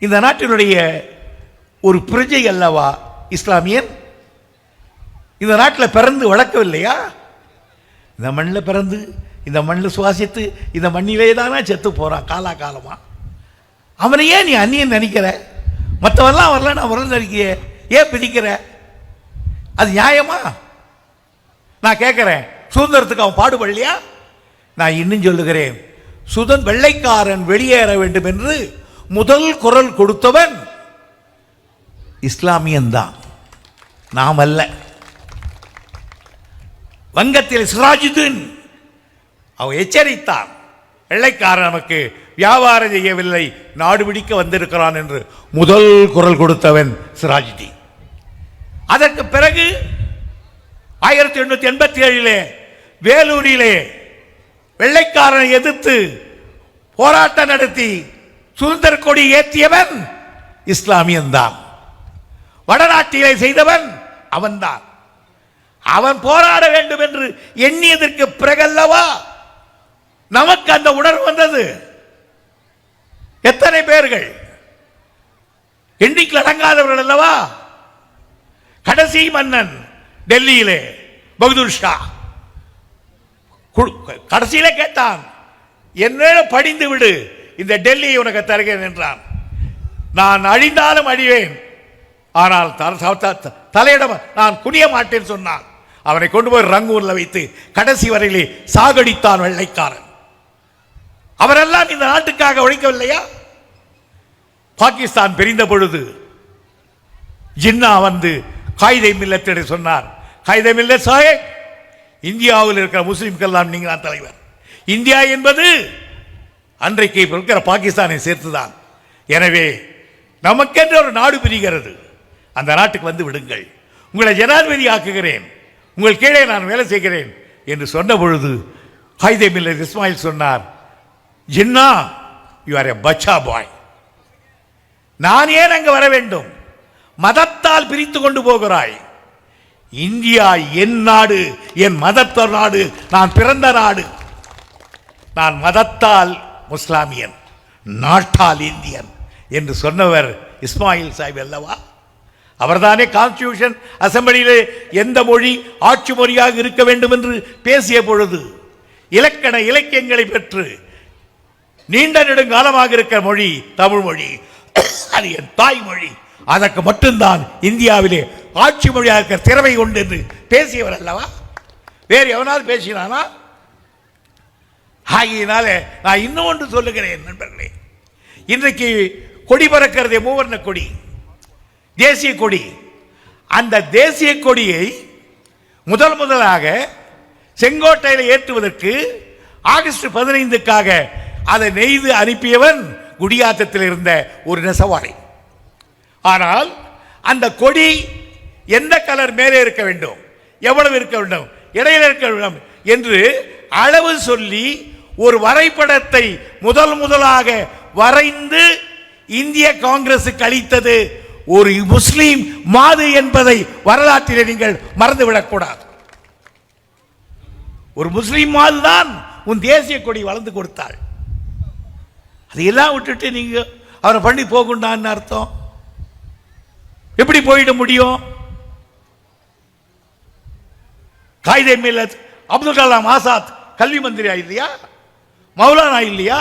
இந்த நாட்டினுடைய ஒரு பிரஜை அல்லவா இஸ்லாமியன்? இந்த நாட்டில் பிறந்து வளர்க்கவில்லையா? இந்த மண்ணில் பிறந்து இந்த மண்ணில் சுவாசித்து இந்த மண்ணிலே தானே செத்து போகிறான் காலா காலமாக அவனை ஏன் நீ அந்நியன் நினைக்கிற? மற்றவெல்லாம் வரல நான் வரல நினைக்கிய ஏன் பிடிக்கிற? அது நியாயமா? நான் கேட்குறேன் சுதந்திரத்துக்கு அவன் பாடுபடலையா? நான் இன்னும் சொல்லுகிறேன். சுதன் வெள்ளைக்காரன் வெளியேற வேண்டும் என்று முதல் குரல் கொடுத்தவன் இஸ்லாமியன்தான். நாம் அல்ல வங்கத்தில் சிராஜுதீன் அவ எச்சரித்தான். வெள்ளைக்காரன் நமக்கு வியாபாரம் செய்யவில்லை நாடு பிடிக்க வந்திருக்கிறான் என்று முதல் குரல் கொடுத்தவன் சிராஜுதீன். அதற்கு பிறகு ஆயிரத்தி எண்ணூத்தி எண்பத்தி ஏழிலே வேலூரிலே வெள்ளைக்காரனை எதிர்த்து போராட்டம் நடத்தி சுதந்திர கொடி ஏற்றியவன் இஸ்லாமியன் தான் வடநாட்டிலே செய்தவன் அவன்தான். அவன் போராட வேண்டும் என்று எண்ணியதற்கு பிறகல்லவா? நமக்கு அந்த உணர்வு வந்தது. எத்தனை பேர்கள் எண்ணிக்கை அடங்காதவர்கள் அல்லவா? கடைசி மன்னன் டெல்லியிலே பகதூர் ஷா. குடு- கடைசியில கேட்டான் என்ன படிந்து விடு இந்த டெல்லியை உனக்கு தருகிறேன் என்றான். நான் அழிந்தாலும் அழிவேன். ஆனால் தலையிடம் நான் குனிய மாட்டேன் சொன்னான். அவனை கொண்டு போய் ரங்கூர்ல வைத்து கடைசி வரையிலே சாகடித்தான் வெள்ளைக்காரன். அவரெல்லாம் இந்த நாட்டுக்காக உழைக்கவில்லையா பாகிஸ்தான் பிரிந்த பொழுது ஜின்னா வந்து காயிதை மில்லத்திட சொன்னார். காயிதை மில்ல சாஹேப் இந்தியாவில் இருக்கிற முஸ்லிம்கெல்லாம் நீங்கள் தான் தலைவர். இந்தியா என்பது அன்றைக்கு இருக்கிற பாகிஸ்தானை சேர்த்துதான். எனவே நமக்கென்று ஒரு நாடு பிரிகிறது. அந்த நாட்டுக்கு வந்து விடுங்கள். உங்களை ஜனாதிபதி ஆக்குகிறேன். உங்கள் கீழே நான் வேலை செய்கிறேன் என்று சொன்ன பொழுது ஹைதே மில்லர் இஸ்மாயில் சொன்னார் ஜின்னா யூ ஆர் எ பச்சா பாய் நான் ஏன் அங்கு வர வேண்டும்? மதத்தால் பிரித்து கொண்டு போகிறாய். இந்தியா என் நாடு என் மதத்த நாடு. நான் பிறந்த நாடு. நான் மதத்தால் முஸ்லாமியன் நாட்டால் இந்தியன் என்று சொன்னவர் இஸ்மாயில் சாஹிப் அல்லவா? அவர்தானே கான்ஸ்டியூஷன் அசம்பிளியிலே எந்த மொழி ஆட்சி மொழியாக இருக்க வேண்டும் என்று பேசிய பொழுது இலக்கண இலக்கியங்களை பெற்று நீண்ட நெடுங்காலமாக இருக்கிற மொழி தமிழ் மொழி அது என் தாய்மொழி அதற்கு மட்டும்தான் இந்தியாவிலே ஆட்சி மொழியாக இருக்கிற திறமை உண்டு என்று பேசியவர் அல்லவா? வேறு எவனாவது பேசினானா? ஆகியனால நான் இன்னும் ஒன்று சொல்லுகிறேன் நண்பர்களே. இன்றைக்கு கொடி பறக்கிறது மூவர்ண கொடி தேசிய கொடி. அந்த தேசிய கொடியை முதல் முதலாக செங்கோட்டையில் ஏற்றுவதற்கு ஆகஸ்ட் பதினைந்துக்காக அதை நெய்து அனுப்பியவன் குடியாத்தத்தில் இருந்த ஒரு நெசவாளி. ஆனால் அந்த கொடி எந்த கலர் மேலே இருக்க வேண்டும் எவ்வளவு இருக்க வேண்டும் இடையில இருக்க வேண்டும் என்று அளவு சொல்லி ஒரு வரைபடத்தை முதல் முதலாக வரைந்து இந்திய காங்கிரசுக்கு அளித்தது ஒரு முஸ்லீம் மாது என்பதை வரலாற்றிலே நீங்கள் மறந்துவிடக்கூடாது. ஒரு முஸ்லீம் மாதுதான் உன் தேசிய கொடி வளர்ந்து கொடுத்தாள். அதையெல்லாம் விட்டுட்டு நீங்க அவரை பண்ணி போகுண்டான்னு அர்த்தம்? எப்படி போயிட முடியும்? காயிதே மில்லத் அப்துல் கலாம் ஆசாத் கல்வி மந்திரி ஆயிடுறியா மௌலானா இல்லையா?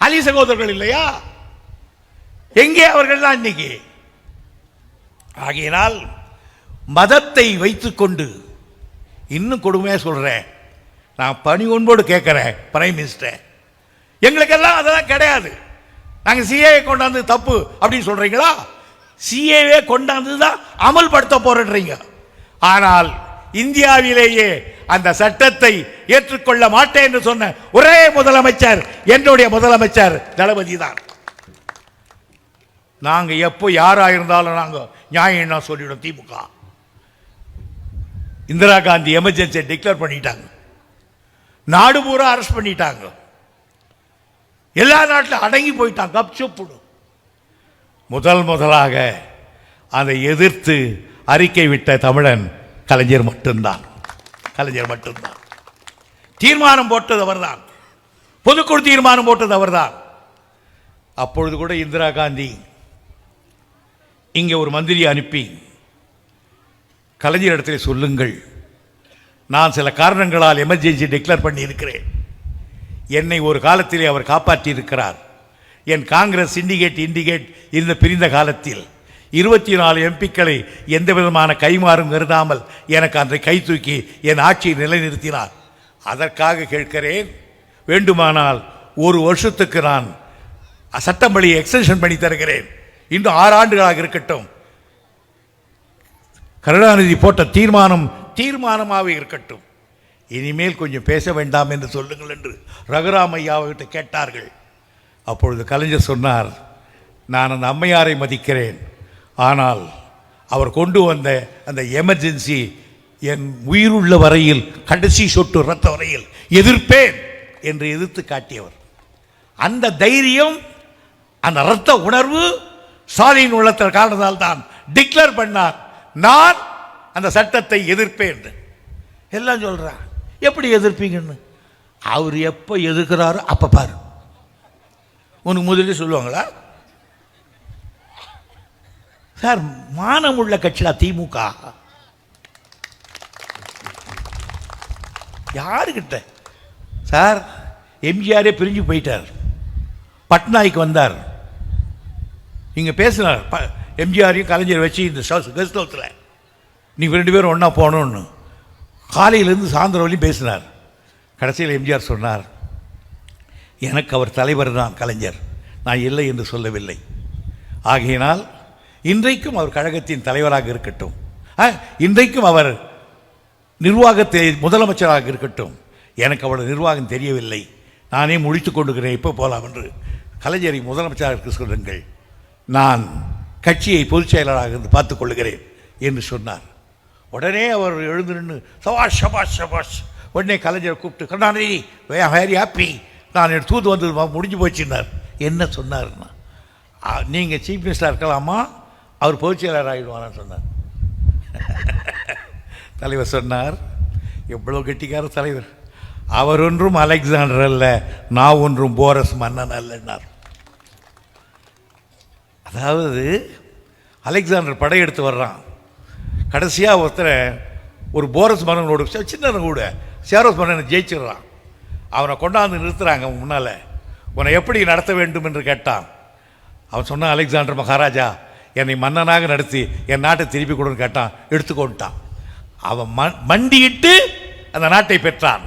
அலி சகோதரர்கள் இல்லையா? எங்கே அவர்கள் தான் இன்னைக்கு? ஆகையினால் மதத்தை வைத்துக்கொண்டு இன்னும் கொடுமையாக சொல்கிறேன் நான் பணி ஒன்போடு கேட்குறேன் பிரைம் மினிஸ்டர் எங்களுக்கெல்லாம் அதெல்லாம் கிடையாது. நாங்கள் சிஏவை கொண்டாந்து தப்பு அப்படின்னு சொல்கிறீங்களா சிஏவே கொண்டாந்து தான் அமல்படுத்த போறீங்க ஆனால் இந்தியாவிலேயே அந்த சட்டத்தை ஏற்றுக்கொள்ள மாட்டேன் என்று சொன்ன ஒரே முதலமைச்சர் என்னுடைய முதலமைச்சர் தளபதி தான். நாங்க எப்போ யாரா இருந்தாலும் நாங்க நியாயம் என்ன சொல்லிடும் திமுக. இந்திரா காந்தி எமர்ஜென்சியை டிக்ளேர் பண்ணிட்டாங்க. நாடு பூரா அரெஸ்ட் பண்ணிட்டாங்க. எல்லா நாட்டிலும் அடங்கி போயிட்டாங்க கப்சுப்புடு முதல் முதலாக அதை எதிர்த்து அறிக்கை விட்ட தமிழன் கலைஞர் மட்டும்தான். கலைஞர் மட்டும்தான். தீர்மானம் போட்டது அவர்தான். பொதுக்குழு தீர்மானம் போட்டது அவர்தான். அப்பொழுது கூட இந்திரா காந்தி இங்கே ஒரு மந்திரியை அனுப்பி. கலைஞர் இடத்துல சொல்லுங்கள். நான் சில காரணங்களால் எமர்ஜென்சி டிக்ளேர் பண்ணி இருக்கிறேன் என்னை ஒரு காலத்திலே அவர் காப்பாற்றி இருக்கிறார் என் காங்கிரஸ் சிண்டிகேட் இண்டிகேட் இருந்த பிரிந்த காலத்தில் இருபத்தி நாலு எம்பிக்களை எந்த விதமான கைமாறும் கருதாமல் எனக்கு அன்றை கை தூக்கி என் ஆட்சியை நிலைநிறுத்தினார். அதற்காக கேட்கிறேன் வேண்டுமானால் ஒரு வருஷத்துக்கு நான் சட்டப்படி எக்ஸ்டென்ஷன் பண்ணி தருகிறேன். இன்னும் ஆறு ஆண்டுகளாக இருக்கட்டும். கருணாநிதி போட்ட தீர்மானம் தீர்மானமாக இருக்கட்டும். இனிமேல் கொஞ்சம் பேச வேண்டாம் என்று சொல்லுங்கள் என்று ரகுராமையாவிட்ட கேட்டார்கள். அப்பொழுது கலைஞர் சொன்னார் நான் அந்த அம்மையாரை மதிக்கிறேன். ஆனால் அவர் கொண்டு வந்த அந்த எமர்ஜென்சி என் உயிருள்ள வரையில் கடைசி சொட்டு ரத்த வரையில் எதிர்ப்பேன் என்று எதிர்த்து காட்டியவர். அந்த தைரியம் அந்த இரத்த உணர்வு ஸ்டாலின் உள்ளத்தில் காரணத்தால் தான் டிக்ளேர் பண்ணார். நான் அந்த சட்டத்தை எதிர்ப்பேன் என்று. எல்லாம் சொல்றான். எப்படி எதிர்ப்பீங்கன்னு? அவர் எப்போ எதிர்க்கிறாரோ அப்போ பாரு. உனக்கு முதல்ல சொல்லுவாங்களா? சார் மானம் உள்ள கட்சிடா திமுக. யாருக்கிட்ட சார் எம்ஜிஆரே பிரிஞ்சு போயிட்டார். பட்னாய்க்கு வந்தார். இங்கே பேசினார் ப எம்ஜிஆரையும் கலைஞர் வச்சு இந்த கெஸ்ட் ஹவுஸில் நீங்கள் ரெண்டு பேரும் ஒன்றா போகணுன்னு காலையிலேருந்து சாயந்தரம் வரையும் பேசினார் கடைசியில் எம்ஜிஆர் சொன்னார் எனக்கு அவர் தலைவர் தான் கலைஞர். நான் இல்லை என்று சொல்லவில்லை. ஆகையினால் இன்றைக்கும் அவர் கழகத்தின் தலைவராக இருக்கட்டும். ஆ, இன்றைக்கும் அவர் நிர்வாகத்தை முதலமைச்சராக இருக்கட்டும். எனக்கு அவ்வளவு நிர்வாகம் தெரியவில்லை. நானே முடித்துக் கொண்டுகிறேன் இப்போ போகலாம் என்று கலைஞரை முதலமைச்சராக இருக்க சொல்லுங்கள். நான் கட்சியை பொதுச் செயலராக இருந்து பார்த்துக் கொள்ளுகிறேன் என்று சொன்னார். உடனே அவர் எழுந்து நின்று சபாஷ் சபாஷ் சபாஷ். உடனே கலைஞரை கூப்பிட்டு கருணாநிதி வெரி ஹாப்பி நான் என் தூது வந்தது முடிஞ்சு போச்சுன்னார். என்ன சொன்னார்னா நீங்கள் சீஃப் மினிஸ்டராக இருக்கலாமா? அவர் பொதுச் செயலர் ஆகிடுவாரான்னு சொன்னார். தலைவர் சொன்னார் எவ்வளோ கெட்டிக்கார தலைவர். அவர் ஒன்றும் அலெக்சாண்டர் அல்ல நான் ஒன்றும் போரஸ் மன்னன் அல்லன்னார். அதாவது அலெக்சாண்டர் படையெடுத்து வர்றான். கடைசியாக ஒருத்தரை ஒரு போரஸ் மன்னனோட சி- சின்னவன் கூட சேரோஸ் மன்னனை ஜெயிச்சிடுறான். அவனை கொண்டாந்து நிறுத்துகிறாங்க முன்னால். உன்னை எப்படி நடத்த வேண்டும் என்று கேட்டான். அவன் சொன்னான் அலெக்சாண்டர் மகாராஜா என்னை மன்னனாக நடத்தி என் நாட்டை திருப்பி கொடுன்னு கேட்டான் எடுத்துக்கொண்டான் அவன் ம- மண்டியிட்டு அந்த நாட்டை பெற்றான்.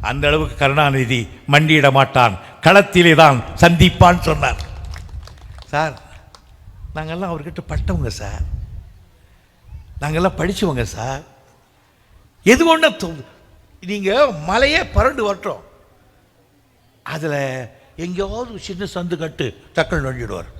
அந்த அளவுக்கு கருணாநிதி மண்டியிட மாட்டான். களத்திலே தான் சந்திப்பான் சொன்னார். சார் நாங்கெல்லாம் அவர்கிட்ட பட்டவங்க சார். நாங்கள்லாம் படித்தவங்க சார். எது ஒன்று நீங்கள் மலையே பரண்டு வரட்டும். அதில் எங்கேயாவது சின்ன சந்து கட்டு டக்குன்னு நொழிடுவார்